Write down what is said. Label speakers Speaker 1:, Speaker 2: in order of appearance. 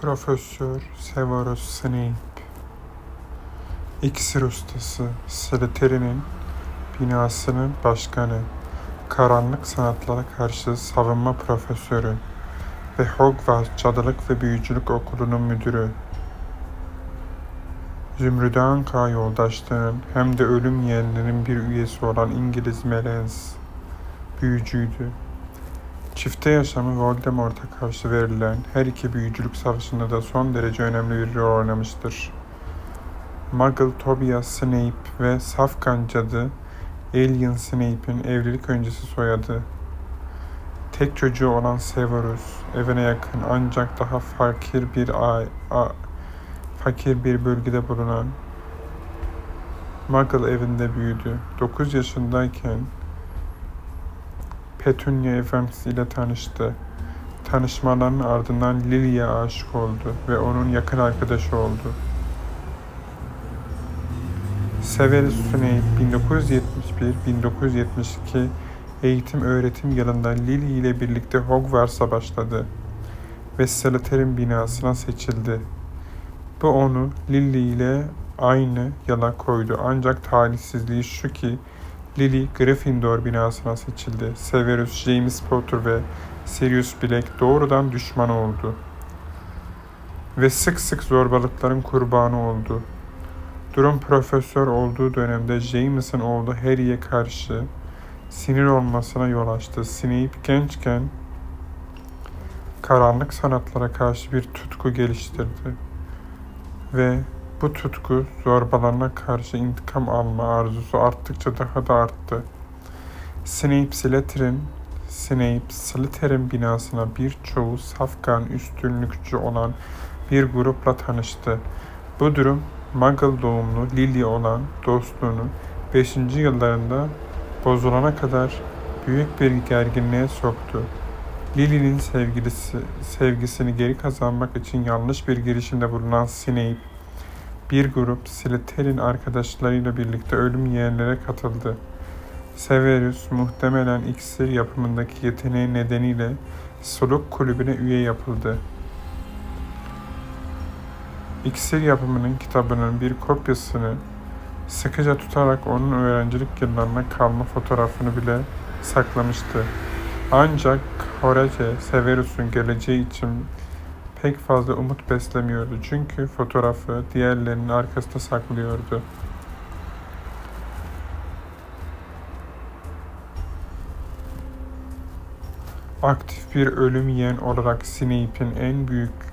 Speaker 1: Profesör Severus Snape İksir ustası Slytherin'in binasının başkanı, karanlık sanatlara karşı savunma profesörü ve Hogwarts Cadılık ve Büyücülük Okulu'nun müdürü. Zümrüt Anka yoldaşlığının hem de ölüm yeğenlerinin bir üyesi olan İngiliz Melens büyücüydü. Çifte yaşamı Voldemort'a karşı verilen her iki büyücülük savaşında da son derece önemli bir rol oynamıştır. Muggle Tobias Snape ve Safkan cadı Alien Snape'in evlilik öncesi soyadı. Tek çocuğu olan Severus, evine yakın ancak daha fakir bir a, a- fakir bir bölgede bulunan Muggle evinde büyüdü. 9 yaşındayken Petunia Evans ile tanıştı. Tanışmalarının ardından Lily'e aşık oldu ve onun yakın arkadaşı oldu. Severus Snape 1971-1972 eğitim öğretim yılında Lily ile birlikte Hogwarts'a başladı ve Slytherin binasına seçildi. Bu onu Lily ile aynı yola koydu ancak talihsizliği şu ki Lily Gryffindor binasına seçildi. Severus, James Potter ve Sirius Black doğrudan düşman oldu. Ve sık sık zorbalıkların kurbanı oldu. Durum profesör olduğu dönemde James'in oğlu Harry'e karşı sinir olmasına yol açtı. Snape gençken karanlık sanatlara karşı bir tutku geliştirdi. Ve bu tutku zorbalarına karşı intikam alma arzusu arttıkça daha da arttı. Snape Slytherin Snape Slytherin binasına birçoğu safkan üstünlükçü olan bir grupla tanıştı. Bu durum Muggle doğumlu Lily olan dostluğunu 5. yıllarında bozulana kadar büyük bir gerginliğe soktu. Lily'nin sevgilisi, sevgisini geri kazanmak için yanlış bir girişimde bulunan Snape, bir grup Slytherin arkadaşlarıyla birlikte ölüm yeğenlere katıldı. Severus muhtemelen iksir yapımındaki yeteneği nedeniyle Soluk Kulübü'ne üye yapıldı. İksir yapımının kitabının bir kopyasını sıkıca tutarak onun öğrencilik yıllarına kalma fotoğrafını bile saklamıştı. Ancak Horece Severus'un geleceği için pek fazla umut beslemiyordu çünkü fotoğrafı diğerlerinin arkasında saklıyordu. Aktif bir ölüm yiyen olarak Snape'in en büyük